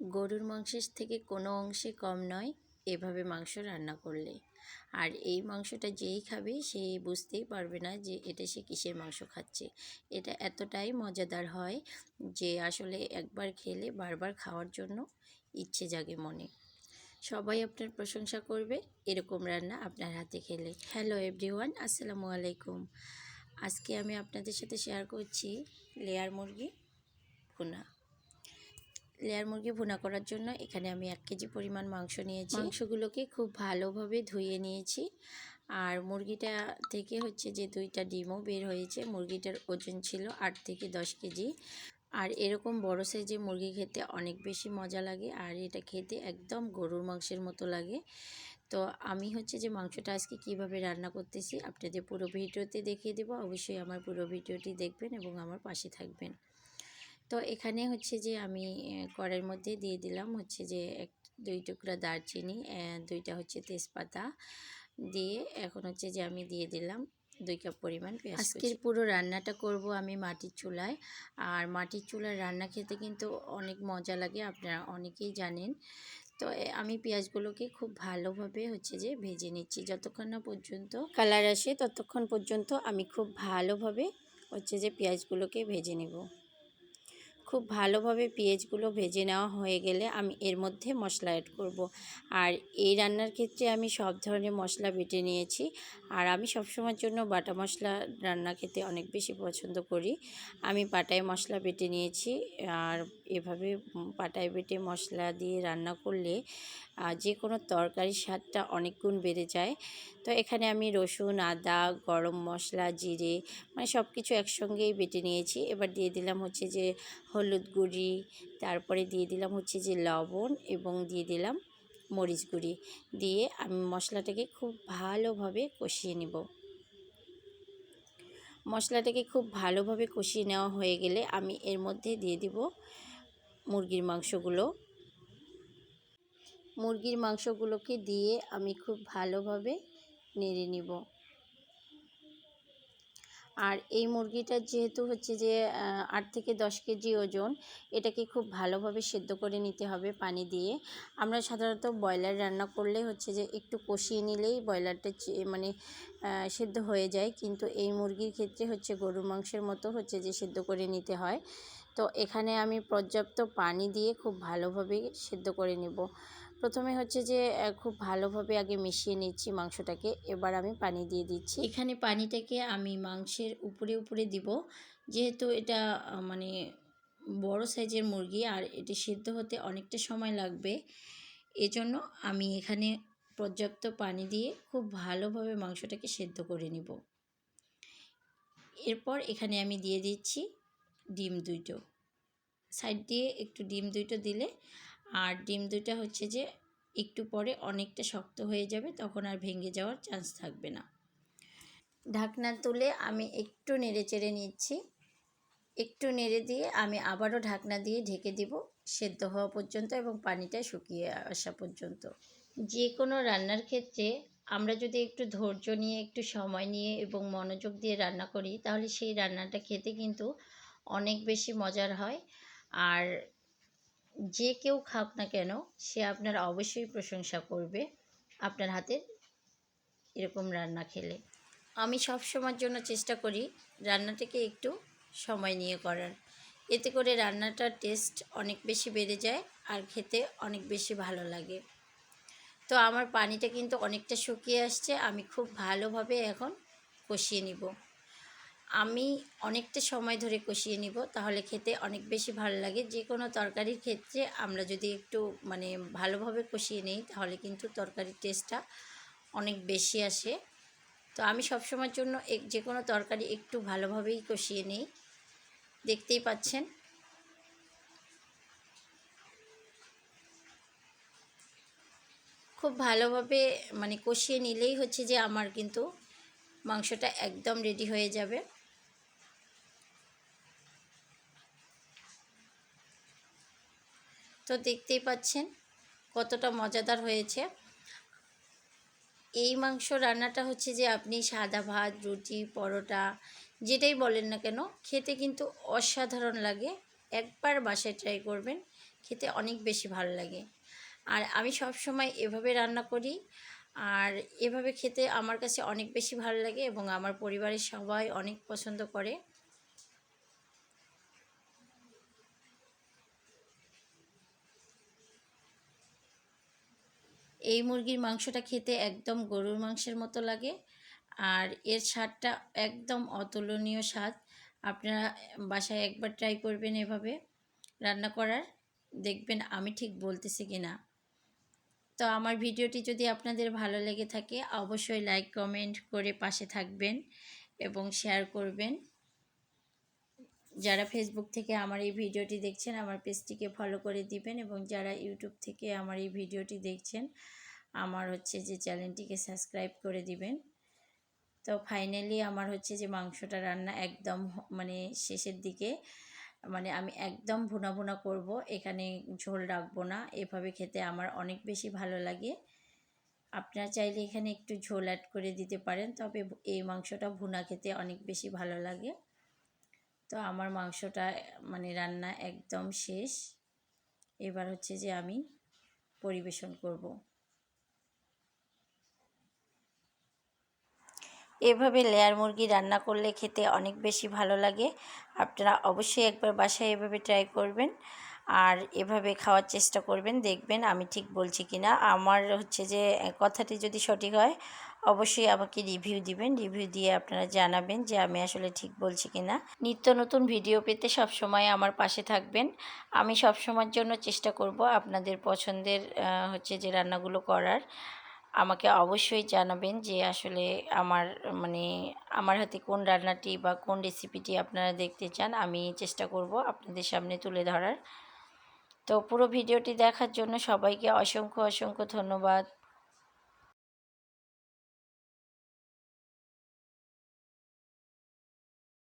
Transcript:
গরুর মাংসের থেকে কোনো অংশে কম নয়, এভাবে মাংস রান্না করলে। আর এই মাংসটা যেই খাবে সে বুঝতেই পারবে না যে এটা সে কিসের মাংস খাচ্ছে। এটা এতটাই মজাদার হয় যে আসলে একবার খেলে বারবার খাওয়ার জন্য ইচ্ছে জাগে মনে। সবাই আপনার প্রশংসা করবে, এরকম রান্না আপনার হাতে খেলে। হ্যালো এভরিওয়ান আসসালামু আলাইকুম। আজকে আমি আপনাদের সাথে শেয়ার করছি লেয়ার মুরগি ভুনা। লেয়ার মুরগি ভুনা করার জন্য এখানে আমি এক কেজি পরিমাণ মাংস নিয়েছি। মাংসগুলোকে খুব ভালোভাবে ধুয়ে নিয়েছি। আর মুরগিটা থেকে হচ্ছে যে দুইটা ডিমও বের হয়েছে। মুরগিটার ওজন ছিল আট থেকে দশ কেজি। আর এরকম বড় সাইজের মুরগি খেতে অনেক বেশি মজা লাগে। আর এটা খেতে একদম গরুর মাংসের মতো লাগে। তো আমি হচ্ছে যে মাংসটা আজকে কীভাবে রান্না করতেছি আপনাদের পুরো ভিডিওতে দেখিয়ে দেবো। অবশ্যই আমার পুরো ভিডিওটি দেখবেন এবং আমার পাশে থাকবেন। তো এখানে হচ্ছে যে আমি কড়ের মধ্যে দিয়ে দিলাম হচ্ছে যে এক, দুই টুকরা দারচিনি দুইটা হচ্ছে তেজপাতা দিয়ে এখন হচ্ছে যে আমি দিয়ে দিলাম দুই কাপ পরিমাণ পেঁয়াজ আজকের পুরো রান্নাটা করব আমি মাটির চুলায়। আর মাটির চুলার রান্না খেতে কিন্তু অনেক মজা লাগে, আপনারা অনেকেই জানেন। তো আমি পেঁয়াজগুলোকে খুব ভালোভাবে হচ্ছে যে ভেজে নিচ্ছি। যতক্ষণ না পর্যন্ত কালার আসে ততক্ষণ পর্যন্ত আমি খুব ভালোভাবে হচ্ছে যে পেঁয়াজগুলোকে ভেজে নেব। খুব ভালোভাবে পেঁয়াজগুলো ভেজে নেওয়া হয়ে গেলে আমি এর মধ্যে মশলা অ্যাড করব। আর এই রান্নার ক্ষেত্রে আমি সব ধরনের মশলা বেটে নিয়েছি। আর আমি সবসময়ের জন্য বাটা মশলা রান্না খেতে অনেক বেশি পছন্দ করি। আমি বাটায় মশলা বেটে নিয়েছি। আর এভাবে পাটায় বেটে মশলা দিয়ে রান্না করলে যে কোনো তরকারির স্বাদটা অনেক গুণ বেড়ে যায়। তো এখানে আমি রসুন, আদা, গরম মশলা, জিরে মানে সব কিছু একসঙ্গেই বেটে নিয়েছি। এবার দিয়ে দিলাম হচ্ছে যে হলুদ গুঁড়ি, তারপরে দিয়ে দিলাম হচ্ছে যে লবণ এবং দিয়ে দিলাম মরিচ গুঁড়ি। দিয়ে আমি মশলাটাকে খুব ভালোভাবে কষিয়ে নেব। মশলাটাকে খুব ভালোভাবে কষিয়ে নেওয়া হয়ে গেলে আমি এর মধ্যে দিয়ে দিব মুরগির মাংসগুলো। মুরগির মাংসগুলোকে দিয়ে আমি খুব ভালোভাবে নেড়ে নিব। আর এই মুরগিটার যেহেতু হচ্ছে যে আট থেকে দশ কেজি ওজন, এটাকে খুব ভালোভাবে সেদ্ধ করে নিতে হবে পানি দিয়ে। আমরা সাধারণত ব্রয়লার রান্না করলে হচ্ছে যে, একটু কষিয়ে নিলেই ব্রয়লারটা মানে সেদ্ধ হয়ে যায়। কিন্তু এই মুরগির ক্ষেত্রে হচ্ছে গরু মাংসের মতো হচ্ছে যে, সেদ্ধ করে নিতে হয়। তো এখানে আমি পর্যাপ্ত পানি দিয়ে খুব ভালোভাবে সেদ্ধ করে নেব। প্রথমে হচ্ছে যে খুব ভালোভাবে আগে মিশিয়ে নিচ্ছি মাংসটাকে। এবার আমি পানি দিয়ে দিচ্ছি। এখানে পানিটাকে আমি মাংসের উপরে উপরে দিব। যেহেতু এটা মানে বড় সাইজের মুরগি, আর এটি সিদ্ধ হতে অনেকটা সময় লাগবে, এজন্য আমি এখানে পর্যাপ্ত পানি দিয়ে খুব ভালোভাবে মাংসটাকে সেদ্ধ করে নিব। এরপর এখানে আমি দিয়ে দিচ্ছি ডিম দুইটো। সাইড দিয়ে একটু ডিম দুইটো দিলে আর ডিম দুইটা হচ্ছে যে একটু পরে অনেকটা শক্ত হয়ে যাবে, তখন আর ভেঙে যাওয়ার চান্স থাকবে না। ঢাকনা তুলে আমি একটু নেড়ে চেড়ে নিচ্ছি। একটু নেড়ে দিয়ে আমি আবারও ঢাকনা দিয়ে ঢেকে দিব, সেদ্ধ হওয়া পর্যন্ত এবং পানিটা শুকিয়ে আসা পর্যন্ত। যে কোনো রান্নার ক্ষেত্রে আমরা যদি একটু ধৈর্য নিয়ে, একটু সময় নিয়ে এবং মনোযোগ দিয়ে রান্না করি, তাহলে সেই রান্নাটা খেতে কিন্তু অনেক বেশি মজার হয়। আর যে কেউ খাক না কেন, সে আপনার অবশ্যই প্রশংসা করবে আপনার হাতের এরকম রান্না খেলে। আমি সব সময়ের জন্য চেষ্টা করি রান্নাটাকে একটু সময় নিয়ে করার। এতে করে রান্নাটার টেস্ট অনেক বেশি বেড়ে যায় আর খেতে অনেক বেশি ভালো লাগে। তো আমার পানিটা কিন্তু অনেকটা শুকিয়ে আসছে, আমি খুব ভালোভাবে এখন কষিয়ে নিব। আমি অনেকটা সময় ধরে কষিয়ে নিব, তাহলে খেতে অনেক বেশি ভালো লাগে। যে কোনো তরকারির ক্ষেত্রে আমরা যদি একটু মানে ভালোভাবে কষিয়ে নিই, তাহলে কিন্তু তরকারির টেস্টটা অনেক বেশি আসে। তো আমি সবসময়ের জন্য এক যে কোনো তরকারি একটু ভালোভাবেই কষিয়ে নিই। দেখতেই পাচ্ছেন। খুব ভালোভাবে মানে কষিয়ে নিলেই হচ্ছে যে আমার কিন্তু মাংসটা একদম রেডি হয়ে যাবে। তো দেখতেই পাচ্ছেন কতটা মজাদার হয়েছে। এই মাংস রান্নাটা হচ্ছে যে আপনি সাদা ভাত, রুটি, পরোটা যেটাই বলেন না কেন, খেতে কিন্তু অসাধারণ লাগে। একবার বাসায় ট্রাই করবেন, খেতে অনেক বেশি ভালো লাগে। আর আমি সব সময় এভাবে রান্না করি আর এভাবে খেতে আমার কাছে অনেক বেশি ভালো লাগে এবং আমার পরিবারের সবাই অনেক পছন্দ করে। এই মুরগির মাংসটা খেতে একদম গরুর মাংসের মতো লাগে। আর এর স্বাদটা একদম অতুলনীয় স্বাদ। আপনারা বাসায় একবার ট্রাই করবেন এভাবে রান্না করার। দেখবেন আমি ঠিক বলতেছি কি না তো আমার ভিডিওটি যদি আপনাদের ভালো লেগে থাকে, অবশ্যই লাইক কমেন্ট করে পাশে থাকবেন এবং শেয়ার করবেন। যারা ফেসবুক থেকে আমার এই ভিডিওটি দেখছেন, আমার পেজটিকে ফলো করে দিবেন এবং যারা ইউটিউব থেকে আমার এই ভিডিওটি দেখছেন, আমার হচ্ছে যে চ্যানেলটিকে সাবস্ক্রাইব করে দিবেন। তো ফাইনালি আমার হচ্ছে যে মাংসটা রান্না একদম মানে শেষের দিকে মানে আমি একদম ভুনা ভুনা করব, এখানে ঝোল রাখব না, এভাবে খেতে আমার অনেক বেশি ভালো লাগে। আপনারা চাইলে এখানে একটু ঝোল অ্যাড করে দিতে পারেন, তবে এই মাংসটা ভুনা খেতে অনেক বেশি ভালো লাগে। তো আমার মাংসটা মানে রান্না একদম শেষ। এবার হচ্ছে যে আমি পরিবেশন করব। এভাবে লেয়ার মুরগি রান্না করলে খেতে অনেক বেশি ভালো লাগে। আপনারা অবশ্যই একবার বাসায় এভাবে ট্রাই করবেন। আর এভাবে খাওয়ার চেষ্টা করবেন, দেখবেন আমি ঠিক বলছি কি না আমার হচ্ছে যে, কথাটি যদি সঠিক হয় অবশ্যই আমাকে রিভিউ দিবেন। রিভিউ দিয়ে আপনারা জানাবেন যে আমি আসলে ঠিক বলছি কি না নিত্য নতুন ভিডিও পেতে সব সময় আমার পাশে থাকবেন। আমি সব সময়ের জন্য চেষ্টা করব আপনাদের পছন্দের হচ্ছে যে রান্নাগুলো করার। আমাকে অবশ্যই জানাবেন যে আসলে আমার মানে আমার হাতে কোন রান্নাটি বা কোন রেসিপিটি আপনারা দেখতে চান, আমি চেষ্টা করব আপনাদের সামনে তুলে ধরার। তো পুরো ভিডিওটি দেখার জন্য সবাইকে অসংখ্য অসংখ্য ধন্যবাদ।